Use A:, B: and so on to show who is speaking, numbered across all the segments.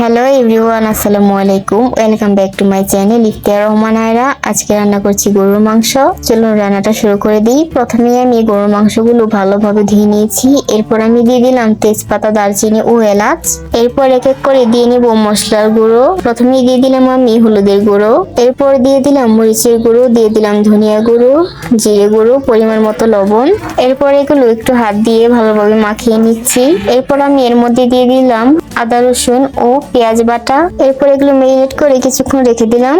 A: Hello everyone আসসালামু আলাইকুম welcome back to my channel Iftiar Rahman Ayra আজকে রান্না করছি গরুর মাংস। চলুন রান্নাটা শুরু করে দিই। প্রথমে আমি গরুর মাংসগুলো ভালোভাবে ধুয়ে নিয়েছি। এরপর আমি দিয়ে দিলাম তেজপাতা, দারচিনি ও এলাচ। এরপর এক এক করে দিয়ে নিব মশলার গুঁড়ো। প্রথমে দিয়ে দিলাম আমি হলুদের গুঁড়ো। এরপর দিয়ে দিলাম মরিচের গুঁড়ো, দিয়ে দিলাম ধনিয়া গুঁড়ো, জিরে গুঁড়ো, পরিমাণ মতো লবণ। এরপর এগুলো একটু হাত দিয়ে ভালোভাবে মাখিয়ে নিচ্ছি। এরপর আমি এর মধ্যে দিয়ে দিলাম আদা রসুন ও পেঁয়াজ বাটা, এরপর এগুলো মেরিনেট করে কিছুক্ষণ রেখে দিলাম।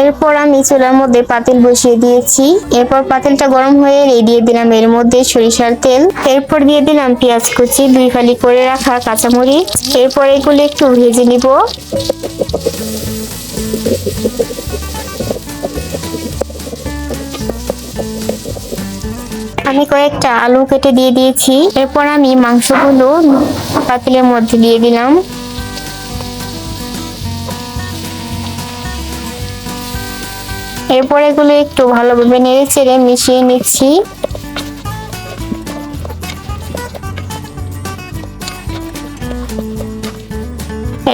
A: এরপর আমি চুলার মধ্যে পাতিল বসিয়ে দিয়েছি। এরপর পাতিলটা গরম হয়ে দিয়ে দিলাম এর মধ্যে সরিষার তেল। এরপর দিয়ে দিলাম পেঁয়াজ কুচি, দুই ফালি করে রাখা কাঁচামরিচ। এরপর এগুলো একটু ভেজে নিব। আমি কয়েকটা আলু কেটে দিয়ে দিয়েছি। এরপর আমি মাংসগুলো পাতিলের মধ্যে দিয়ে দিলাম। এরপর এগুলো একটু ভালোভাবে নেড়ে চেড়ে মিশিয়ে নিচ্ছি।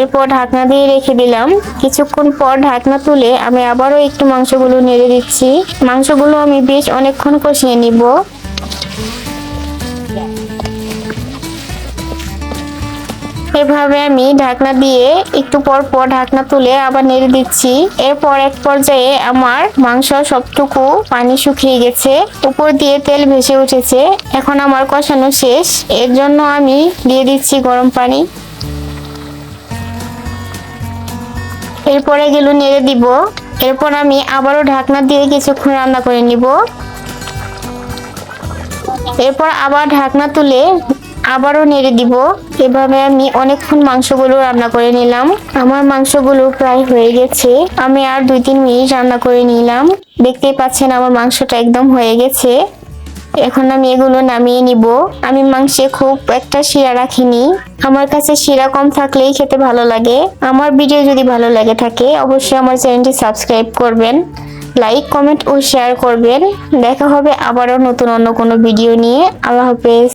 A: এরপর ঢাকনা দিয়ে রেখে দিলাম। কিছুক্ষণ পর ঢাকনা তুলে আমি আবারও একটু মাংসগুলো নেড়ে দিচ্ছি। মাংসগুলো আমি বেশ অনেকক্ষণ কষিয়ে নিব। এভাবে আমি ঢাকনা দিয়ে একটু পর পর ঢাকনা তুলে আবার নেড়ে দিচ্ছি। এরপর এক পর্যায়ে আমার মাংস সবটুকু পানি শুকিয়ে গেছে। উপর দিয়ে তেল ভেসে উঠেছে। এখন আমার কষানো শেষ। এর জন্য আমি দিয়ে দিচ্ছি গরম পানি। এরপরে এগুলো নেড়ে দিব। এরপর আমি আবারও ঢাকনা দিয়ে কিছুক্ষণ রান্না করে নিব। এরপর আবার ঢাকনা তুলে আবারও নেড়ে দিব। এভাবে আমি অনেকক্ষণ মাংসগুলো রান্না করে নিলাম। আমার মাংসগুলো প্রায় হয়ে গেছে। আমি আর দুই তিন মিনিট রান্না করে নিলাম। দেখতেই পাচ্ছেন আমার মাংসটা একদম হয়ে গেছে। এখন আমি এগুলো নামিয়ে নিব। আমি মাংসে খুব একটা শিরা রাখিনি। আমার কাছে শিরা কম থাকলেই খেতে ভালো লাগে। আমার ভিডিও যদি ভালো লাগে থাকে, অবশ্যই আমার চ্যানেলটি সাবস্ক্রাইব করবেন, লাইক, কমেন্ট ও শেয়ার করবেন। দেখা হবে আবারও নতুন অন্য কোনো ভিডিও নিয়ে। আল্লাহ হাফেজ।